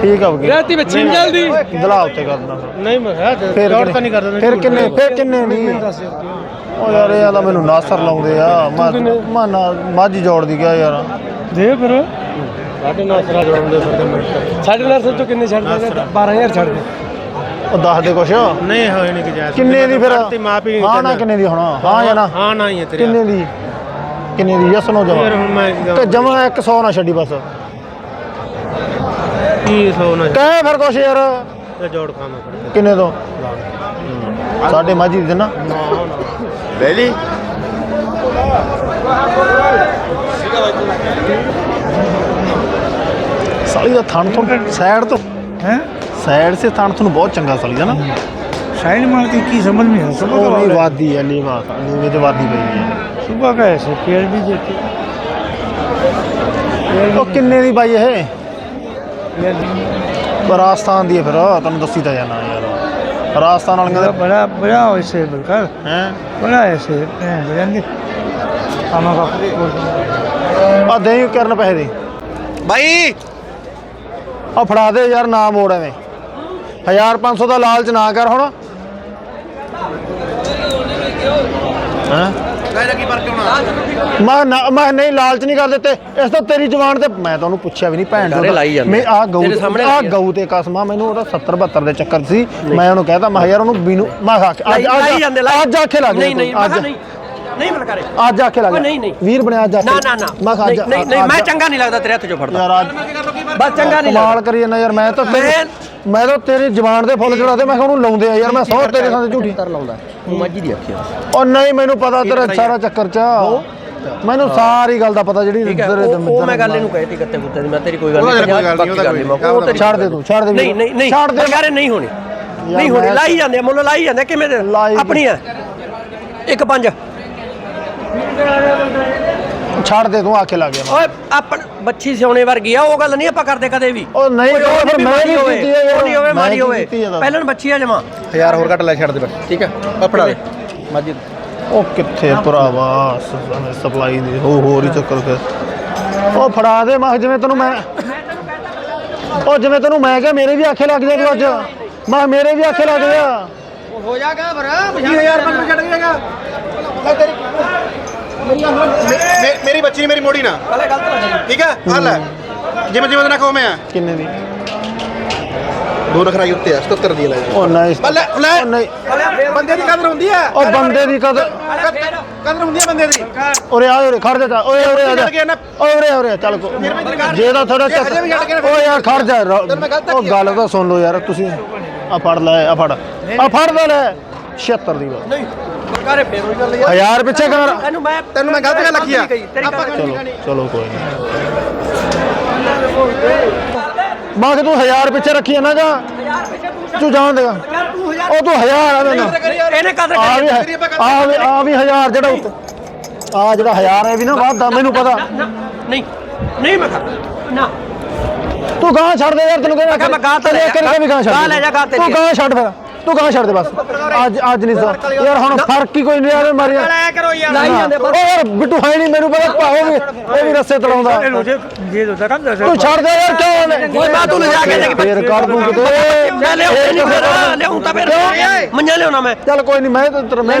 ਠੀਕ ਆ ਵਗੀ ਰਹਿਤੀ ਬੱਚੀ ਨਹੀਂ ਜਲਦੀ ਦਲਾ ਉੱਤੇ ਕਰਦਾ ਨਹੀਂ ਮੈਂ ਕਿਹਾ ਫਿਰ ਦੌੜ ਤਾਂ ਨਹੀਂ ਕਰਦਾ ਫਿਰ ਕਿੰਨੇ ਫਿਰ ਕਿੰਨੇ ਨਹੀਂ? ਉਹ ਯਾਰ ਇਹ ਤਾਂ ਮੈਨੂੰ ਨਾਸਰ ਲਾਉਂਦੇ ਆ। ਮੈਂ ਮੈਂ ਨਾ ਮਾਝੀ ਜੋੜ ਦੀ ਗਿਆ ਯਾਰ। ਦੇ ਫਿਰ। ਸਾਡੇ ਨਾਲ ਸਰਾ ਜੋੜਦੇ ਫਿਰਦੇ ਮੈਂ ਸਾਡੇ ਨਾਲ ਸੱਚੋ ਕਿੰਨੇ ਛੱਡ ਦੇ? 12000 ਛੱਡ ਦੇ। ਉਹ ਦੱਸ ਦੇ ਕੁਛ। ਨਹੀਂ ਹੋਏ ਨਹੀਂ ਕਿ ਜਾਇਜ਼। ਕਿੰਨੇ ਦੀ ਫਿਰ? ਤੇ ਮਾਂ ਵੀ ਹਾਂ ਨਾ ਕਿੰਨੇ ਦੀ ਹੋਣਾ? ਹਾਂ ਜਾਂ ਨਾ? ਹਾਂ ਨਾ ਹੀ ਹੈ ਤੇਰੇ ਕਿੰਨੇ ਦੀ? ਕਿੰਨੇ ਦੀ? ਯਸ ਨੋ ਜਮਾ। ਤੇ ਜਮਾ 100 ਨਾ ਛੱਡੀ ਬਸ। ਕੀ ਸੋ ਨਾ ਕਹਿ ਫਿਰ ਕੁਛ ਯਾਰ ਤੇ ਜੋੜ ਖਾਣਾ ਫਿਰ ਕਿੰਨੇ ਤੋਂ ਸਾਡੇ ਮਾਝੀ ਦੇ ਨਾ ਲੈ ਲਈ ਸਾਲੀ ਦਾ ਥਣ ਤੋਂ ਸਾਈਡ ਤੋਂ हैं ਸਾਈਡ ਸੇ ਥਣ ਤੁਹਾਨੂੰ ਬਹੁਤ ਚੰਗਾ ਸਾਲੀ ਦਾ ਨਾ साइड मारती की समझ में है सुबह ਉਹ का ਨਹੀਂ वाला है। ਵਾਦੀ ਹੈ ਲੀਵਾ ਲੀਵੇ ਤੇ ਵਾਦੀ ਪਈ ਹੈ सुबह का ऐसे पेड़ भी देते ਉਹ ਕਿੰਨੇ ਦੀ ਬਾਈ ਇਹ पेड़ भी- ਰਾਜਸਥਾਨ ਦੀ ਫਿਰ ਤੈਨੂੰ ਦੱਸੀ ਤਾਂ ਜਾਣਾ ਯਾਰ। ਰਾਜਸਥਾਨ ਵਾਲੀਆਂ ਦਾ ਬੜਾ ਬੜਾ ਐਸੇ ਬਲਕਰ ਹੈ? ਬੜਾ ਐਸੇ ਬੜਾਂਗੇ ਆਮਾ ਬਾਪ ਆ ਦੇ ਕਰਨ ਪੈਸੇ ਦੇ। ਬਾਈ! ਆ ਫੜਾ ਦੇ ਯਾਰ ਨਾ ਮੋੜ ਐਵੇਂ। 1500 ਦਾ ਲਾਲਚ ਨਾ ਕਰ ਹੁਣ। ਹਾਂ? ਲੈ ਕੀ ਫ਼ਰਕ ਹੋਣਾ? ਮੈਂ ਨਾ ਮੈਂ ਨਹੀਂ ਲਾਲਚ ਨਹੀਂ ਕਰ ਦਿੱਤੇ। ਇਸ ਤੋਂ ਤੇਰੀ ਜ਼ੁਬਾਨ ਤੇ ਮੈਂ ਤੁਹਾਨੂੰ ਪੁੱਛਿਆ ਵੀ ਨਹੀਂ ਭੈਣ ਲਾਈ ਜਾਂਦੇ ਮੈਂ ਆ? ਗਊ ਤੇਰੇ ਸਾਹਮਣੇ ਆ ਲਾਈ ਗਊ ਤੇ ਕਸਮਾ ਮੈਨੂੰ ਉਹਦਾ 70 72 ਦੇ ਚੱਕਰ ਸੀ। ਮੈਂ ਉਹਨੂੰ ਕਹਿਤਾ ਮੈਂ ਕਿਹਾ ਯਾਰ ਉਹਨੂੰ ਬੀਨੂੰ ਮੈਂ ਕਿਹਾ ਅੱਜ ਲਾਈ ਲਾਈ ਜਾਂਦੇ ਲਾਈ ਅੱਜ ਆਖੇ ਲੱਗ ਨਹੀਂ ਨਹੀਂ ਮੈਂ ਕਿਹਾ ਨਹੀਂ ਨਹੀਂ ਕਰੇ ਅੱਜ ਆਖੇ ਲੱਗ ਓਏ ਨਹੀਂ, ਨਹੀਂ। ਵੀਰ ਬਣਿਆ ਅੱਜ ਆਖੇ। ਨਾ ਨਾ ਨਾ। ਮੈਂ ਕਿਹਾ ਅੱਜ ਨਹੀਂ ਨਹੀਂ ਨਹੀਂ, ਮੈਂ ਅੱਜ- ਚੰਗਾ ਨਹੀਂ ਲੱਗਦਾ ਤੇਰੇ ਹੱਥ ਚੋਂ ਫੜਦਾ। ਯਾਰ ਅੱਜ ਬਸ ਚੰਗਾ ਨਹੀਂ ਕਮਾਲ ਲੱਗਦਾ ਕਰੀ ਜਾਂਦਾ ਯਾਰ ਮੈਂ ਤਾਂ ਤੇਰੀ- ਮੈਂ ਤਾਂ ਤੇਰੀ ਜ਼ਬਾਨ ਦੇ ਫੁੱਲ ਚੜਾਦੇ ਮੈਂ ਕਿਹਾ ਉਹਨੂੰ ਲਾਉਂਦੇ ਆ ਯਾਰ ਮੈਂ ਸੌ ਤੇਰੇ ਸਾਹਮਣੇ ਝੂਠੀ। ਤਰ ਲਾਉਂਦਾ ਤੂੰ ਮਾਝੀ ਦੀ ਅੱਖੀ ਉਹ ਨਹੀਂ ਮੈਨੂੰ ਪਤਾ ਤੇਰਾ ਸਾਰਾ ਚੱਕਰ ਚ। ਮੈਨੂੰ ਸਾਰੀ ਗੱਲ ਦਾ ਪਤਾ ਜਿਹੜੀ ਉਹ- ਮੈਂ ਗੱਲ ਇਹਨੂੰ ਕਹਿਤੀ ਗੁੱਤੇ ਦੀ ਮੈਂ ਤੇਰੀ ਕੋਈ ਗੱਲ ਨਹੀਂ ਕੋਈ ਗੱਲ ਨਹੀਂ, ਉਹ ਤੇਰੀ ਛੱਡ ਦੇ ਤੂੰ ਛੱਡ ਦੇ ਨਹੀਂ ਨਹੀਂ ਨਹੀਂ ਛੱਡ ਦੇ। ਸਰਕਾਰੇ ਨਹੀਂ ਹੋਣੀ। ਨਹੀਂ ਹੋਣੀ ਲਾਈ ਜਾਂਦੇ ਆ, ਮੁੱਲ ਲਾਈ ਜਾਂਦੇ ਆ, ਕਿਵੇਂ ਆਪਣੀ ਆ ਇੱਕ ਪੰਜ। ਛੱਡ ਦੇ ਤੂੰ ਆਖੇ ਲੱਗ ਗਿਆ। ਓਏ ਆਪਣ ਬੱਚੀ ਸਿਉਣੇ ਵਰਗੀ ਆ ਉਹ ਗੱਲ ਨਹੀਂ ਆਪਾਂ ਕਰਦੇ ਕਦੇ ਵੀ। ਉਹ ਨਹੀਂ ਕੋਈ ਹੋਰ ਫਿਰ ਮੈਂ ਹੋਵੇ ਕੀਤੀ ਹੈ ਉਹ ਨਹੀਂ ਹੋਵੇ ਮਾਰੀ। ਪਹਿਲਾਂ ਬੱਚੀ ਆ ਜਮਾ। ਹਜ਼ਾਰ ਹੋਰ ਘੱਟ ਲੈ ਛੱਡ ਦੇ ਠੀਕ ਹੈ? ਆ ਫੜਾ ਦੇ। ਮਾਜੀ। ਉਹ ਕਿੱਥੇ ਭਰਾਵਾ ਸਪਲਾਈ ਦੀ ਹੋ ਹੋਰ ਹੀ ਚੱਕਰ ਤੇ ਉਹ ਫੜਾ ਦੇ ਮੈਂ ਜਿਵੇਂ ਤੈਨੂੰ ਮੈਂ ਉਹ ਜਿਵੇਂ ਤੈਨੂੰ ਮੈਂ ਕਿਹਾ ਮੇਰੇ ਵੀ ਆਖੇ ਲੱਗ ਜਾ ਤੂੰ ਅੱਜ। ਮੈਂ ਕਿਹਾ ਮੇਰੇ ਵੀ ਆਖੇ ਲੱਗ ਜਾ। ਹੋ ਜਾਗਾ ਫਿਰ 20000 ਰੁਪਏ ਛੱਡ ਦੇਗਾ ਮੇਰੀ ਬੱਚੀ ਨੇ ਮੇਰੀ ਮੋੜੀ ਨਾ। ਠੀਕ ਹੈ? ਹੱਲ ਹੈ ਜਿਵੇਂ ਜਿਵੇਂ ਉਹਦੇ ਨਾਲ ਮੈਂ ਆ। ਕਿੰਨੇ ਦੀ? ਦੋ ਨਖਰਾਈ ਉੱਤੇ ਆ 77 ਦੀ ਲੈ ਉਹ ਨਹੀਂ ਲੈ ਲੈ। ਉਹ ਨਹੀਂ। ਬੰਦੇ ਦੀ ਕਦਰ ਹੁੰਦੀ ਹੈ ਉਹ ਬੰਦੇ ਦੀ ਕਦਰ ਕਦਰ ਹੁੰਦੀ ਹੈ ਬੰਦੇ ਦੀ। ਉਰੇ ਆ ਉਰੇ ਖੜ ਜਾ ਜਾ ਓਏ ਉਰੇ ਆ ਜਾ। ਨਾ। ਓਏ ਉਰੇ ਆ, ਉਰੇ ਆ, ਚੱਲ ਕੋ। ਜੇ ਦਾ ਥੋੜਾ ਇਹ ਹਜੇ ਵੀ ਛੱਡ ਕੇ ਨਾ ਓਏ ਯਾਰ ਖੜ ਜਾ। ਰ- ਮੈਂ ਗਲਤ ਉਹ ਗੱਲ ਤਾਂ ਸੁਣ ਲਓ ਯਾਰ ਤੁਸੀਂ। ਆ ਫੜ ਲੈ ਆ ਫੜ। ਆ ਫੜ ਲੈ ਲੈ। 76 ਦੀ ਬਸ ਨਹੀਂ। ਹਜ਼ਾਰ ਪਿੱਛੇ ਕਰ। ਤੈਨੂੰ ਮੈਂ ਤੈਨੂੰ ਮੈਂ ਗਲਤ ਗੱਲ ਆਖੀ ਆ। ਚਲੋ ਚਲੋ ਕੋਈ ਨਹੀਂ। ਮੈਂ ਕਿ ਤੂੰ ਹਜ਼ਾਰ ਪਿੱਛੇ ਰੱਖੀ ਨਾ ਜਾਂ ਤੂੰ ਜਾਣ ਦੇਗਾ। ਉਹ ਤੂੰ ਹਜ਼ਾਰ ਆ ਦੇਣਾ ਇਹਨੇ ਕਦਰ ਆ ਵੀ ਕਰੀ ਆ ਵੀ ਆ ਵੀ ਹਜ਼ਾਰ ਜਿਹੜਾ ਉੱਤੇ ਆ ਜਿਹੜਾ ਹਜ਼ਾਰ ਹੈ ਵੀ ਨਾ ਵਾਧਾ ਮੈਨੂੰ ਪਤਾ। ਨਹੀਂ ਨਹੀਂ ਮੈਂ ਕਰ ਨਾ। ਤੂੰ ਗਾਂ ਛੱਡ ਦੇ ਯਾਰ ਤੈਨੂੰ ਕਹਿੰਦਾ ਕਿਹਾ ਮੈਂ ਗਾਂ ਤਾਂ ਲੈ ਜਾ, ਵੀ ਗਾਂ ਛੱਡ ਗਾਂ ਦੇ। ਲੈ ਜਾ, ਗਾਂ ਤੇ। ਗਾਂ ਛੱਡ ਫਿਰ। ਤੂੰ ਕਹਾਂ ਛੱਡ ਦੇ ਬਸ। ਅੱਜ ਅੱਜ ਨਹੀਂ ਸਰ ਯਾਰ ਹੁਣ ਫ਼ਰਕ ਹੀ ਕੋਈ ਨਹੀਂ ਆ ਰਿਹਾ ਮਾਰੇ ਲਾਇਆ ਕਰੋ ਯਾਰ। ਲਾਈ ਜਾਂਦੇ ਪਰ ਯਾਰ ਬਿੱਟੂ ਹੈ ਨਹੀਂ ਮੈਨੂੰ ਪਤਾ ਭਾਵੇਂ ਵੀ ਇਹ ਵੀ ਰਸੇ ਤੜਾਉਂਦਾ। ਤੂੰ ਛੱਡ ਦੇ ਯਾਰ ਕਿਉਂ ਕੋਈ ਮੈਂ ਤੂੰ ਲਿਜਾ ਕੇ ਲੈ ਕੇ ਫੇਰ ਕਰ ਦੂੰ ਕਿਤੇ। ਮੈਂ ਲਿਆਉਂ ਨਹੀਂ ਫੇਰ ਲਿਆਉਂ ਤਾਂ ਫੇਰ ਮੰਨਿਆ ਲਿਆਉਣਾ ਮੈਂ। ਚੱਲ ਕੋਈ ਨਹੀਂ ਮੈਂ ਤਾਂ ਮੈਂ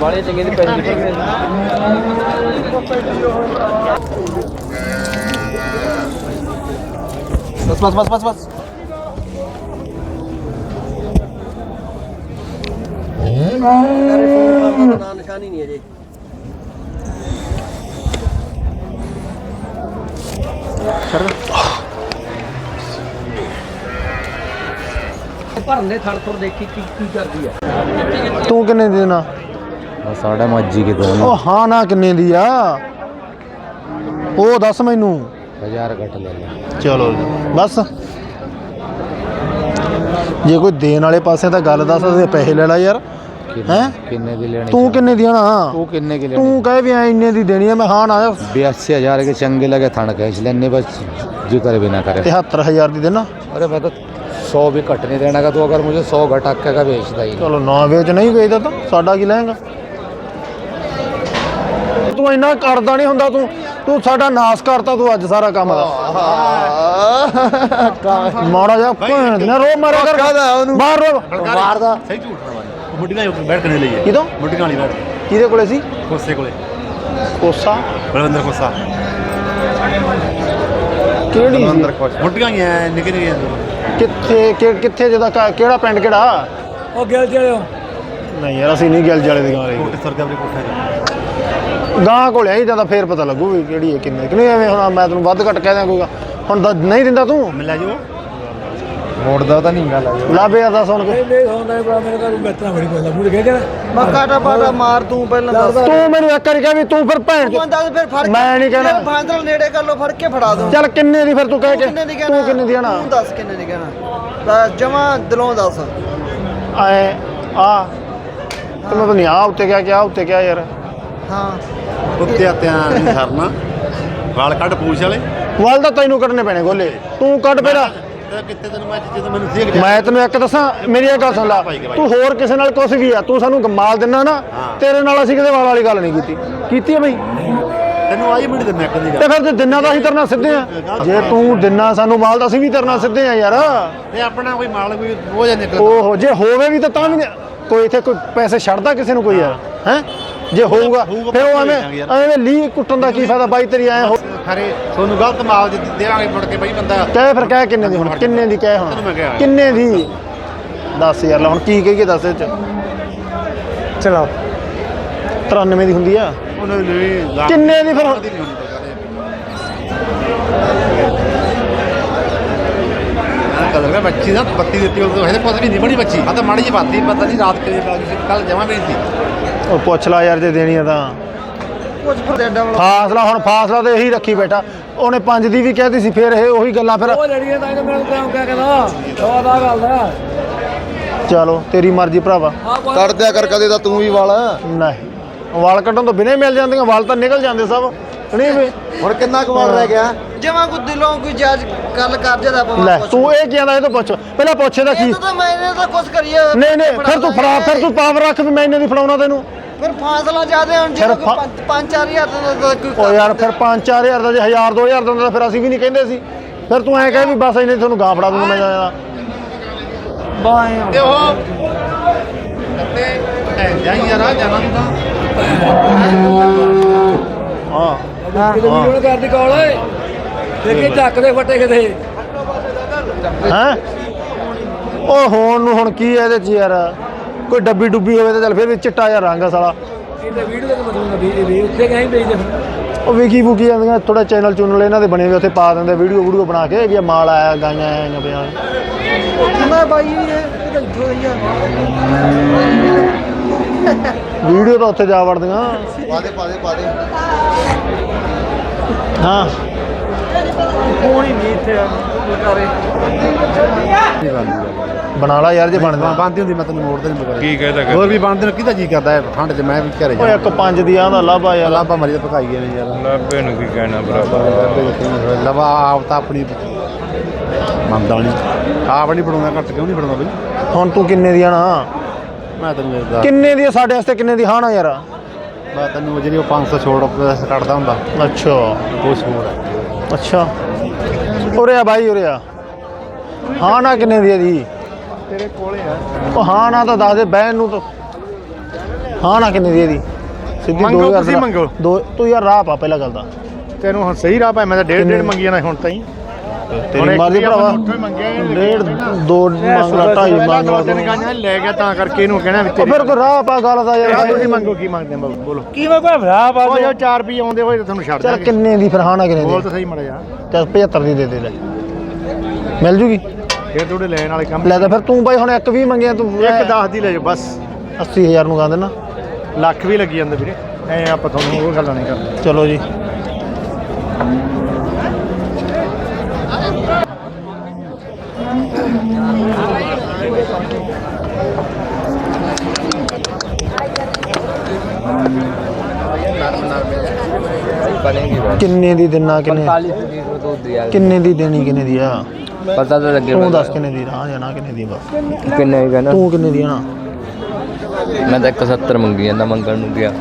ਬਾਲੇ ਚੰਗੇ ਦੀ ਪੈਸੇ ਬਸ ਬਸ ਬਸ ਬਸ ਬਸ। ਨਾ ਨਿਸ਼ਾਨੀ ਨਹੀਂ ਅਜੇ ਭਰਨ ਦੇ ਥੁਰ ਦੇਖੀ ਕੀ ਕੀ ਕਰਦੀ ਆ। ਤੂੰ ਕਿੰਨੇ ਦੇਣਾ साढ़े मज्जी के दोनों ਉਹ ਹਾਂ ਨਾ ਕਿੰਨੇ ਦੀ ਆ ਉਹ ਦੱਸ ਮੈਨੂੰ ਹਜ਼ਾਰ ਘੱਟ ਲੈ ਲੈ ਚਲੋ ਜੀ, ਬਸ ਜੇ ਕੋਈ ਦੇਣ ਵਾਲੇ ਪਾਸੇ ਤਾਂ ਗੱਲ ਦੱਸ ਅਸੀਂ ਪੈਸੇ ਲੈ ਲੈ ਯਾਰ ਹੈ ਕਿੰਨੇ ਦੀ ਲੈਣੀ ਤੂੰ ਕਿੰਨੇ ਦੀ ਆਣਾ तू किन्ने की लेनी ਤੂੰ ਕਹੇ ਵੀ ਐ ਇੰਨੇ ਦੀ ਦੇਣੀ ਆ ਮੈਂ ਹਾਂ ਨਾ बयासी हजार के चंगे लगे थान खींच लेने बस जो करे भी ना करे 73000 ਦੀ ਦੇਣਾ अरे मैं तो सौ भी कट नहीं देना का तो अगर मुझे सौ घटा के का बेचता ही ਚਲੋ ਨਾ ਵੇਚ ਨਹੀਂ ਵੇਚਦਾ ਤਾਂ ਸਾਡਾ ਕੀ ਲੈਂਗਾ ਤੂੰ ਇੰਨਾ ਕਰਦਾ ਨਹੀਂ ਹੁੰਦਾ ਤੂੰ ਤੂੰ ਸਾਡਾ ਨਾਸ ਕਰਤਾ ਤੂੰ ਅੱਜ ਸਾਰਾ ਕੰਮ ਦਾ। ਮਾੜਾ ਜਾ ਭੈਣ ਨਾ ਰੋ ਮਾਰਿਆ ਕਰ। ਮਾਰ ਰੋ ਮਾਰਦਾ ਸਹੀ ਝੂਠ ਨਾ ਮਾਰੀ ਮੁੱਢੀ ਨਾਲ ਬੈਠ ਕੇ ਲਈ ਹੈ। ਕਿਦੋਂ? ਮੁੱਢੀ ਨਾਲ ਹੀ ਬੈਠ। ਕਿਹਦੇ ਕੋਲੇ ਸੀ? ਕੋਸੇ ਕੋਲੇ। ਕੋਸਾ? ਬਲਵਿੰਦਰ ਕੋਸਾ। ਕਿਹੜੀ? ਬਲਵਿੰਦਰ ਕੋਸਾ। ਮੁੱਢੀਆਂ ਹੀ ਐ ਨਿੱਕੇ ਨਿੱਕੇ ਕਿੱਥੇ ਕਿੱਥੇ ਜਿਹਦਾ ਕਿਹੜਾ ਪਿੰਡ ਕਿਹੜਾ? ਉਹ ਗਿਲ ਚੜਿਓ ਨਹੀਂ ਯਾਰ ਅਸੀਂ ਨਹੀਂ ਗਿਲ ਜਾਲੇ ਦੀ ਗਾਂ ਲਈ ਕੋਟੇ ਸਰਕਾਰ ਦੇ ਕੋਠੇ ਗਾਂ ਕੋਲ ਆਈ ਜਾਂਦਾ ਫੇਰ ਪਤਾ ਲੱਗੂ ਵੀ ਕਿਹੜੀ ਹੈ ਕਿੰਨੇ ਕਿ ਐਵੇਂ ਹੁਣ ਮੈਂ ਤੈਨੂੰ ਵੱਧ ਘੱਟ ਕਹਿ ਦਿਆਂ ਕੋਈ ਹੁਣ ਦੱਸ ਨਹੀਂ ਦਿੰਦਾ ਤੂੰ? ਮਿਲਾ ਜੋ ਮੋੜਦਾ ਤਾਂ ਨਹੀਂ ਗੱਲ ਆ ਲਾਬੇ ਆਦਾ ਸੁਣ ਕੇ। ਨਹੀਂ ਹੁੰਦਾ ਬੜਾ ਮੇਰੇ ਘਰ ਬਿਹਤਰਾ ਬੜੀ ਬੋਲਦਾ ਮੂੜ ਕੇ ਮੈਂ ਕਾਟਾ ਪਾਟਾ ਮਾਰ ਤੂੰ ਪਹਿਲਾਂ ਦੱਸ। ਤੂੰ ਮੈਨੂੰ ਇੱਕ ਵਾਰੀ ਕਹਿ ਵੀ ਤੂੰ ਫਿਰ ਭੈਣ ਤੂੰ ਦੱਸ ਫਿਰ ਫੜ ਮੈਂ ਨਹੀਂ ਕਹਿਣਾ। ਬਾਂਦਰ ਨੇੜੇ ਕਰ ਲੋ ਫੜ ਕੇ ਫੜਾ ਦੋ। ਚੱਲ ਕਿੰਨੇ ਦੀ ਫਿਰ ਤੂੰ ਕਹਿ ਕੇ ਤੂੰ ਕਿੰਨੇ ਦੀ ਆਣਾ? ਤੂੰ ਦੱਸ ਕਿੰਨੇ ਦੀ ਕਹਿਣਾ? ਜਮਾ ਦਿਲੋਂ ਦੱਸ। ਐ ਆ। ਤੂੰ ਤਾਂ ਨਹੀਂ ਆ ਉੱਤੇ ਕਿਆ ਕਿਆ ਯਾਰ। ਹਾਂ। ਉੱਤੇ ਆਤਿਆਂ ਨਹੀਂ ਸਰਨਾ ਗਾਲ ਕੱਢ ਪੂਛ ਵਾਲੇ। ਵੱਲ ਤਾਂ ਤੈਨੂੰ ਕੱਢਨੇ ਪੈਣੇ ਗੋਲੇ। ਤੂੰ ਕੱਢ ਪਹਿਲਾਂ ਕਿੱਥੇ ਤੈਨੂੰ ਮੈਂ ਜਦੋਂ ਮੈਨੂੰ ਸੀ ਮੈਂ ਤੈਨੂੰ ਇੱਕ ਦੱਸਾਂ ਮੇਰੀ ਇਹ ਗੱਲ ਸੁਣ ਲੈ। ਤੂੰ ਹੋਰ ਕਿਸੇ ਨਾਲ ਕੁਛ ਵੀ ਆ ਤੂੰ ਸਾਨੂੰ ਮਾਲ ਦਿੰਨਾ ਨਾ ਤੇਰੇ ਨਾਲ ਅਸੀਂ ਕਿਤੇ ਵਾਲ ਵਾਲੀ ਗੱਲ ਨਹੀਂ ਕੀਤੀ। ਕੀਤੀ ਹੈ ਬਈ। ਤੈਨੂੰ ਆਈ ਮਿੰਟ ਦੇ ਮੈਂ ਕਦੀ ਤੇ ਫਿਰ ਜੇ ਦਿਨਾਂ ਦਾ ਅਸੀਂ ਤੇਰੇ ਨਾਲ ਸਿੱਧੇ ਆ। ਜੇ ਤੂੰ ਦਿਨਾਂ ਸਾਨੂੰ ਮਾਲ ਦਾ ਅਸੀਂ ਵੀ ਤੇਰੇ ਨਾਲ ਸਿੱਧੇ ਆ ਯਾਰ। ਇਹ ਆਪਣਾ ਕੋਈ ਮਾਲ ਕੋਈ ਰੋਜ਼ ਨਿਕਲ ਓਹੋ ਜੇ ਹੋਵੇ ਵੀ ਤਾਂ ਤਾਂ ਵੀ ਕੋਈ ਇੱਥੇ ਕੋਈ ਪੈਸੇ ਛੱਡਦਾ ਕਿਸੇ ਨੂੰ ਕੋਈ ਯਾਰ। ਹੈ? ਜੇ ਹੋਊਗਾ ਫਿਰ ਉਹ ਐਵੇਂ। ਐਵੇਂ ਲੀ ਕੁੱਟਣ ਦਾ ਕੀ ਫਾਇਦਾ? ਬਾਈ ਤੇਰੀ ਐ ਹੋ ਖਰੇ ਤੁਹਾਨੂੰ ਗਲਤ ਮਾਲ ਦੇ ਦੇਵਾਂਗੇ ਮੁੜ ਕੇ ਬਈ ਬੰਦਾ। ਕਹਿ ਫਿਰ ਕਹਿ ਕਿੰਨੇ ਦੀ ਹੁਣ ਕਿੰਨੇ ਦੀ ਕਹਿ ਮੈਂ ਹੁਣ। ਕਿੰਨੇ ਦੀ? ਦੱਸ ਯਾਰ ਲੈ ਹੁਣ ਕੀ ਕਹੀਏ ਦੱਸ ਇਹ ਚ। ਚਲੋ। 93 ਦੀ ਹੁੰਦੀ ਆ। ਕਿੰਨੇ ਦੀ ਫਿਰ? ਕਦਰ ਕਰ ਬੱਚੀ ਦਾ ਬੱਤੀ ਦਿੱਤੀ ਉਹ ਹਜੇ ਪਤਾ ਵੀ ਨਹੀਂ ਬੜੀ ਬੱਚੀ। ਆ ਤਾਂ ਮਾੜੀ ਜਿਹੀ ਬਾਤੀ ਪਤਾ ਨਹੀਂ ਰਾਤ ਕਿਵੇਂ ਪਾ ਗਈ ਕੱਲ ਜਮਾ ਵੀ ਨਹੀਂ ਸੀ। ਉਹ ਪੁੱਛ ਲਾ ਯਾਰ ਜੇ ਦੇਣੀ ਆ ਤਾਂ। ਕੁਝ ਫਰੇਡਾਂ ਵਾਲਾ ਫਾਸਲਾ ਹੁਣ ਫਾਸਲਾ ਤੇ ਇਹੀ ਰੱਖੀ ਬੈਠਾ। ਉਹਨੇ ਪੰਜ ਦੀ ਵੀ ਕਹਿਤੀ ਸੀ ਫਿਰ ਇਹ ਉਹੀ ਗੱਲਾਂ ਫਿਰ ਚਲੋ ਤੇਰੀ ਮਰਜ਼ੀ ਭਰਾਵਾ। ਤੜਦਿਆ ਕਰ ਕਦੇ ਤਾਂ ਤੂੰ ਵੀ ਵਾਲ। ਨਹੀਂ। ਵਾਲ ਕੱਟਣ ਤੋਂ ਬਿਨੇ ਮਿਲ ਜਾਂਦੀਆਂ ਵਾਲ ਤਾਂ ਨਿਕਲ ਜਾਂਦੇ ਸਭ। ਨਹੀਂ ਵੀ ਹੁਣ ਕਿੰਨਾ ਕੁ ਵਾਲ ਰਹਿ ਗਿਆ? ਜਿਵੇਂ ਕੋ ਦਿਲੋਂ ਕੋਈ ਜਾਜ ਗੱਲ ਕਰ ਜਦਾ ਲੈ ਤੂੰ ਇਹ ਕਹਿੰਦਾ ਇਹ ਤਾਂ ਪੁੱਛ। ਪਹਿਲਾਂ ਪੁੱਛੇ ਦਾ ਕੀ ਮੈਂ ਇਹਨੇ ਤਾਂ ਕੁਝ ਕਰੀਏ। ਨਹੀਂ ਨਹੀਂ ਫਿਰ ਤੂੰ ਫਰਾ ਫਿਰ ਤੂੰ ਪਾਵਰ ਰੱਖ ਵੀ ਮੈਂ ਇਹਨੇ ਦੀ ਫੜਾਉਣਾ ਤੈਨੂੰ। ਫਿਰ ਫਾਸਲਾ ਜ਼ਿਆਦੇ ਹੁਣ ਫਿਰ ਜਿਹੜਾ ਫਾ- 5-4000 ਦਾ ਤਾਂ ਕੋਈ ਓ ਯਾਰ ਫਿਰ 5-4000 ਦਾ ਜੇ 1000 2000 ਦਾ ਹੁੰਦਾ ਤਾਂ ਫਿਰ ਅਸੀਂ ਵੀ ਨਹੀਂ ਕਹਿੰਦੇ ਸੀ। ਫਿਰ ਤੂੰ ਐਂ ਕਹੇ ਵੀ ਬਸ ਇਹਨੇ ਤੁਹਾਨੂੰ ਗਾਂ ਫੜਾ ਦੂੰਗਾ ਮੈਂ ਜਾਣਾ। ਤੇ ਉਹ ਤੇ ਜਾਈ ਯਾਰ ਆ ਜਾਣਾ ਤੂੰ ਤਾਂ ਹਾਂ। ਕਿਤੇ ਵੀਡੀਓ ਕਰਦੀ ਕਾਲ ਓਏ। ਦੇਖੀ ਚੱਕ ਦੇ ਫੱਟੇ ਕਿਤੇ। ਹੈ? ਉਹ ਹੋਣ ਨੂੰ ਹੁਣ ਕੀ ਹੈ ਇਹਦੇ ਚ ਯਾਰ? ਕੋਈ ਡੱਬੀ ਡੁੱਬੀ ਹੋਵੇ ਤਾਂ ਚੱਲ ਫਿਰ ਵੀ ਚਿੱਟਾ ਜਿਹਾ ਰੰਗ ਸਾਲਾ। ਇਹ ਵੀਡੀਓ ਦਾ ਮਤਲਬ ਵੀ ਇਹ ਵੀ ਉੱਤੇ ਕਹੀਂ ਵੇਚਦੇ ਫਿਰ? ਉਹ ਵੇਖੀ ਫੂਕੀ ਜਾਂਦੀਆਂ ਥੋੜਾ ਚੈਨਲ ਚੁਨਲ ਇਹਨਾਂ ਦੇ ਬਣੇ ਹੋਏ ਉੱਥੇ ਪਾ ਦਿੰਦੇ ਵੀਡੀਓ ਵੀਡੀਓ ਬਣਾ ਕੇ ਵੀ ਇਹ ਮਾਲ ਆਇਆ ਵੀਡੀਓ ਤਾਂ ਉੱਥੇ ਜਾ ਵੜਦੀਆਂ। ਹਾਂ। ਕੋਣੀ ਨਹੀਂ ਇੱਥੇ ਬਣਾ ਲਾ ਯਾਰ ਜੇ ਬਣਦਾ ਬੰਦੀ ਹੁੰਦੀ ਮੈਂ ਤੈਨੂੰ ਮੋੜਦਾ ਨਹੀਂ ਮਗਰ ਕੀ ਕਹਿਦਾ? ਹੋਰ ਵੀ ਬੰਦੇ ਨੂੰ ਕਿਹਦਾ ਜੀ ਕਰਦਾ ਹੈ ਠੰਡ 'ਚ ਮੈਂ ਵੀ ਘਰੇ ਓਏ ਇੱਕ ਪੰਜ ਦੀ ਆਂਦਾ ਲਾਭਾ ਯਾਰ। ਲਾਭਾ ਮਰੀ ਤਾਂ ਪਕਾਈ ਗਏ ਨੇ ਯਾਰ ਲਾਭੇ ਨੂੰ ਕੀ ਕਹਿਣਾ ਭਰਾਵਾ? ਲਵਾ ਆਪ ਤਾਂ ਆਪਣੀ ਮੰਨਦਾ ਨਹੀਂ ਆਪ ਨਹੀਂ ਬਣਾਉਂਦਾ ਘੱਟ ਕਿਉਂ ਨਹੀਂ ਬਣਾਉਂਦਾ ਬਈ? ਹੁਣ ਤੂੰ ਕਿੰਨੇ ਦੀ ਆਣਾ ਮੈਂ ਤੈਨੂੰ ਇਹ ਦੱਸ ਕਿੰਨੇ ਦੀ ਸਾਡੇ ਵਾਸਤੇ ਕਿੰਨੇ ਦੀ ਹਾਣਾ ਯਾਰ? ਮੈਂ ਤੈਨੂੰ ਜਿਹੜੀ ਉਹ 500 ਛੋੜ ਕੱਢਦਾ ਹੁੰਦਾ। ਅੱਛਾ। ਉਹ ਛੋੜ। ਹੈ ਅੱਛਾ। ਉਰੇ ਆ ਬਾਈ ਉਰੇ ਆ। ਹਾਂ ਨਾ ਕਿੰਨੇ ਦੀ ਆ ਦੀ ਤੇਰੇ ਕੋਲੇ ਆ। ਉਹ ਹਾਂ ਨਾ ਤਾਂ ਦੱਸ ਦੇ ਬਹਿਣ ਨੂੰ ਤਾਂ। ਹਾਂ ਨਾ ਕਿੰਨੇ ਦੀ ਆ ਦੀ ਸਿੱਧੀ ਮੰਗੋ 2000 ਤੁਸੀਂ ਦਾ- ਮੰਗੋ। ਦੋ ਤੂੰ ਯਾਰ ਰਾਹ ਪਾ ਪਹਿਲਾਂ ਗੱਲ ਦਾ। ਤੈਨੂੰ ਹੁਣ ਸਹੀ ਰਾਹ ਪਾ ਮੈਂ ਤਾਂ ਡੇਢ? ਡੇਢ ਮੰਗੀਆਂ ਨਾ ਹੁਣ ਤਾਈ। ਤੇਰੀ ਮਰਜ਼ੀ ਭਰਾਵਾ। ਡੇਢ ਦੋ ਮੰਗ ਲਾ ਢਾਈ ਮੰਗ ਲਾ ਤਿੰਨ ਗਾਂਆਂ ਲੈ ਗਿਆ ਤਾਂ ਕਰਕੇ ਇਹਨੂੰ ਕਹਿਣਾ ਵੀ ਉਹ ਫਿਰ ਕੋਈ ਰਾਹ ਪਾ ਗੱਲ ਦਾ ਯਾਰ। ਯਾਰ ਤੁਸੀਂ ਮੰਗੋ ਕੀ ਮੰਗਦੇ ਆ ਬਾਬੂ ਬੋਲੋ। ਕੀ ਮੈਂ ਕੋਈ ਭਰਾ ਉਹ ਜੋ 4 ਰੁਪਏ ਆਉਂਦੇ ਹੋਏ ਤਾਂ ਤੁਹਾਨੂੰ ਛੱਡ ਚੱਲ ਦਾਂਗੇ। ਕਿੰਨੇ ਦੀ ਫਿਰ ਹਾਂ ਨਾ ਕਿੰਨੇ ਬੋਲ ਦੀ ਤਾਂ ਸਹੀ ਮੜਾ ਜਾ ਚੱਲ 75 ਦੀ ਦੇ ਦੇ ਲੈ। ਮਿਲ ਜੂਗੀ? ਫਿਰ ਤੁਹਾਡੇ ਲੈਣ ਵਾਲੇ ਕੰਮ ਲੈ ਤਾਂ ਫਿਰ ਤੂੰ ਬਾਈ ਹੁਣ ਇੱਕ ਵੀ ਮੰਗਿਆ ਤੂੰ। ਇੱਕ 10 ਦੀ ਲੈ ਜਾਓ ਬਸ। 80000 ਨੂੰ ਗਾ ਦੇਣਾ। ਲੱਖ ਵੀ ਲੱਗੀ ਜਾਂਦਾ ਵੀਰੇ। ਐ ਆਪਾਂ ਤੁਹਾਨੂੰ ਉਹ ਗੱਲਾਂ ਨਹੀਂ ਕਰਦੇ। ਚਲੋ ਜੀ। करेंगे बस ਕਿੰਨੇ ਦੀ ਦਿਨਾ ਕਿੰਨੇ पैंतालीस लीटर दूध दिया ਕਿੰਨੇ ਦੀ ਦੇਣੀ ਕਿੰਨੇ ਦੀ ਆ पता तो लगे ਤੂੰ ਦੱਸ ਕਿੰਨੇ ਦੀ ਹਾਂ ਜਾਂ ਨਾ ਕਿੰਨੇ ਦੀ ਬਸ किन्ने की कहना ਤੂੰ ਕਿੰਨੇ ਦੀ ਆ ਨਾ मैं तो 71 मंगी ਜਾਂਦਾ ਮੰਗਣ ਨੂੰ ਗਿਆ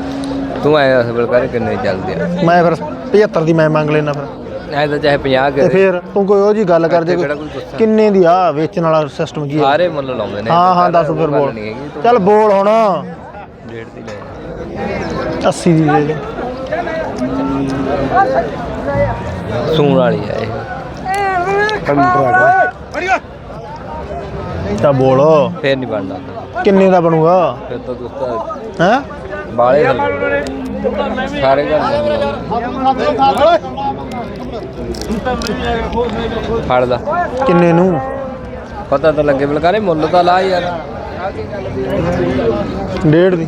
ਤੂੰ ਆਇਆ ਅਸਲ ਕਰ ਕਿੰਨੇ ਚੱਲ ਦਿਆ ਮੈਂ ਫਿਰ 75 ਦੀ ਮੈਂ ਮੰਗ ਲੈਣਾ ਫਿਰ ਐ ਤਾਂ ਚਾਹੇ 50 ਤੇ ਕਰੇ ਫਿਰ ਤੂੰ ਕੋਈ ਉਹ ਜੀ ਗੱਲ ਕਰ ਜੇ ਕਿਹੜਾ ਕੋਈ ਕੋਈ ਗੁੱਸਾ? ਕਿੰਨੇ ਦੀ ਆ ਵੇਚਣ ਵਾਲਾ ਸਿਸਟਮ ਕੀ ਹੈ ਸਾਰੇ ਮੁੱਲ ਲਾਉਂਦੇ ਨੇ ਹਾਂ ਹਾਂ ਦੱਸ ਫਿਰ ਗੱਲ ਬੋਲ ਨਹੀਂ ਹੈਗੀ, ਚੱਲ ਬੋਲ ਹੁਣ ਤੂੰ ਡੇਢ ਦੀ ਲੈ 80 ਦੀ ਦੇ ਦੇ ਸੂਣ ਵਾਲੀ ਆ ਇਹ। ਤਾਂ ਬੋਲ। ਫੇਰ ਨਹੀਂ ਬਣਦਾ। ਕਿੰਨੇ ਦਾ ਬਣੂਗਾ? ਫਿਰ ਤਾਂ ਦੋਸਤਾ ਹੈ? ਬਾਲੇ। ਸਾਰੇ ਘਰ ਫੜ ਲਾ। ਕਿੰਨੇ ਨੂੰ? ਪਤਾ ਤਾਂ ਲੱਗੇ ਬਲਕਾਰੇ ਮੁੱਲ ਤਾਂ ਲਾ ਯਾਰ। ਡੇਢ ਦੀ।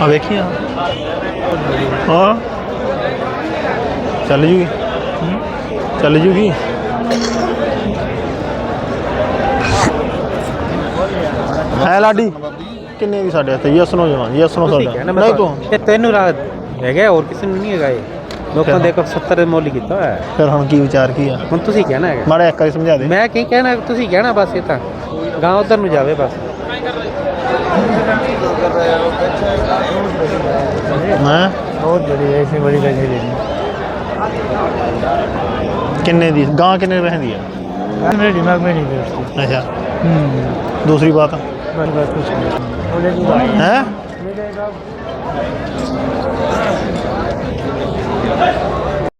ਆ ਵੇਖੀ ਆ। ਹਾਂ। ਚੱਲ ਜੂਗੀ। ਚੱਲ ਜੂਗੀ। ਹੈ ਲਾਡੀ ਕਿੰਨੇ ਦੀ ਸਾਡੇ ਇੱਥੇ ਯੈਸ ਨੋ ਜਮਾ ਯੈਸ ਨੋ ਸਾਡਾ ਨਹੀਂ ਤੂੰ। ਇਹ ਤੈਨੂੰ ਰਾਤ ਹੈਗਾ ਹੋਰ ਕਿਸੇ ਨੂੰ ਨਹੀਂ ਹੈਗਾ ਇਹ ਲੋਕਾਂ ਦੇ 70 ਦੇ ਮੁੱਲ ਹੀ ਕੀਤਾ ਹੋਇਆ ਹੈ। ਫਿਰ ਹੁਣ ਕੀ ਵਿਚਾਰ ਕੀ ਆ ਹੁਣ ਤੁਸੀਂ ਕਹਿਣਾ ਹੈਗਾ ਮਾੜਾ ਇੱਕ ਵਾਰੀ ਸਮਝਾ ਦੇ ਮੈਂ ਕੀ ਕਹਿਣਾ ਤੁਸੀਂ ਕਹਿਣਾ ਬਸ ਇਹ ਤਾਂ ਗਾਂ ਉਧਰ ਨੂੰ ਜਾਵੇ ਬਸ ਹਾਂ बहुत बड़ी है ऐसी बड़ी गंजी लेनी ਕਿੰਨੇ ਦੀ ਗਾਂ ਕਿੰਨੇ ਪੈਸੇ ਦੀ ਆ मेरे दिमाग में नहीं बैठती ਅੱਛਾ हम्म ਦੂਸਰੀ ਬਾਤ बस はい